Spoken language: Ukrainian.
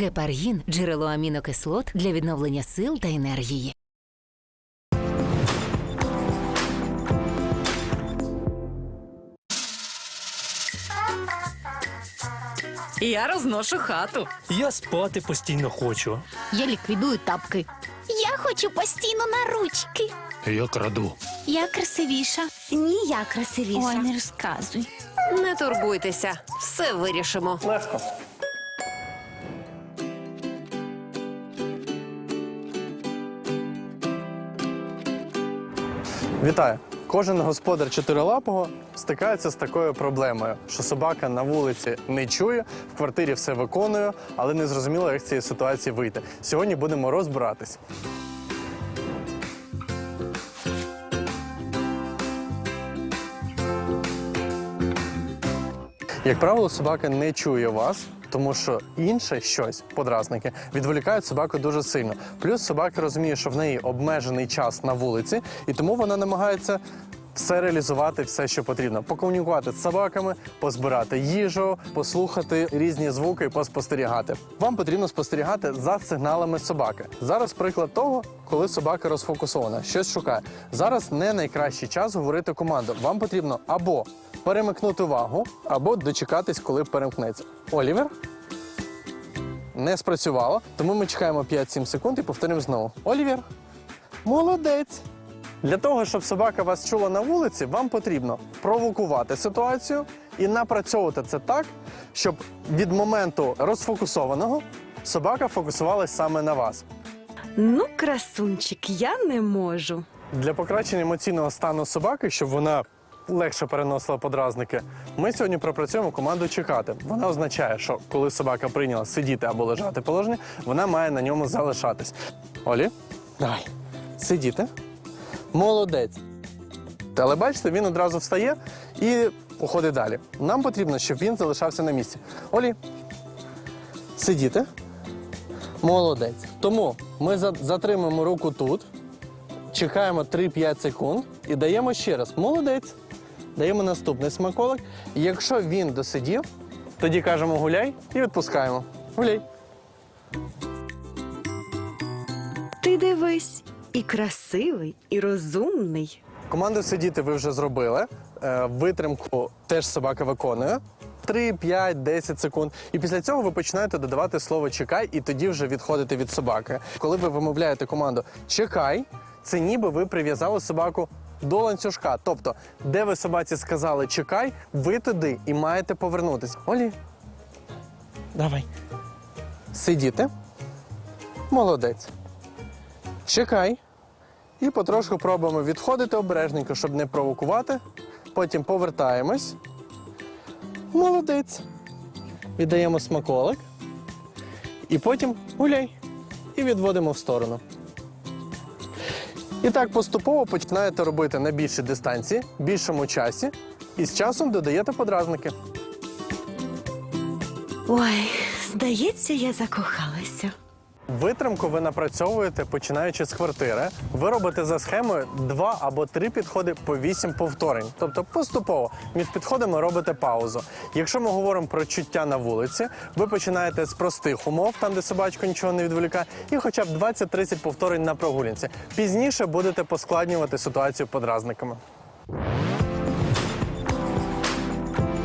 Гепаргін джерело амінокислот для відновлення сил та енергії. Я розношу хату. Я спати постійно хочу. Я ліквідую тапки. Я хочу постійно на ручки. Я краду. Я красивіша. Ні, я красивіша. Ой, не розказуй. Не турбуйтеся, все вирішимо. Вітаю! Кожен господар чотирилапого стикається з такою проблемою, що собака на вулиці не чує, в квартирі все виконує, але не зрозуміло, як з цієї ситуації вийти. Сьогодні будемо розбиратись. Як правило, собака не чує вас, тому що інше щось, подразники, відволікають собаку дуже сильно. Плюс собака розуміє, що в неї обмежений час на вулиці, і тому вона намагається все реалізувати, все, що потрібно. Покомунікувати з собаками, позбирати їжу, послухати різні звуки і поспостерігати. Вам потрібно спостерігати за сигналами собаки. Зараз приклад того, коли собака розфокусована, щось шукає. Зараз не найкращий час говорити команду. Вам потрібно або перемикнути увагу, або дочекатись, коли перемкнеться. Олівер. Не спрацювало, тому ми чекаємо 5-7 секунд і повторимо знову. Олівер. Молодець. Для того, щоб собака вас чула на вулиці, вам потрібно провокувати ситуацію і напрацьовувати це так, щоб від моменту розфокусованого собака фокусувалась саме на вас. Ну, красунчик, я не можу. Для покращення емоційного стану собаки, щоб вона легше переносила подразники, ми сьогодні пропрацюємо команду чекати. Вона означає, що коли собака прийняла сидіти або лежати положення, вона має на ньому залишатись. Олі, давай, сидіти. Молодець. Але бачите, він одразу встає і уходить далі. Нам потрібно, щоб він залишався на місці. Олі, сидіти. Молодець. Тому ми за- затримуємо руку тут, чекаємо 3-5 секунд і даємо ще раз. Молодець. Даємо наступний смаколик. Якщо він досидів, тоді кажемо гуляй і відпускаємо. Гуляй. Ти дивись, і красивий, і розумний. Команду сидіти ви вже зробили. Е, Витримку теж собака виконує. 3, 5, 10 секунд. І після цього ви починаєте додавати слово чекай, і тоді вже відходите від собаки. Коли ви вимовляєте команду чекай, це ніби ви прив'язали собаку до ланцюжка. Тобто, де ви собаці сказали чекай, ви туди і маєте повернутися. Олі. Давай. Сидіти. Молодець. Чекай. І потрошку пробуємо відходити обережненько, щоб не провокувати. Потім повертаємось. Молодець. Віддаємо смаколик. І потім гуляй. І відводимо в сторону. І так поступово починаєте робити на більшій дистанції, більшому часі, і з часом додаєте подразники. Ой, здається, я закохалася. Витримку ви напрацьовуєте починаючи з квартири. Ви робите за схемою два або три підходи по вісім повторень. Тобто поступово між підходами робите паузу. Якщо ми говоримо про чуття на вулиці, ви починаєте з простих умов, там де собачка нічого не відволікає, і хоча б 20-30 повторень на прогулянці. Пізніше будете поскладнювати ситуацію подразниками.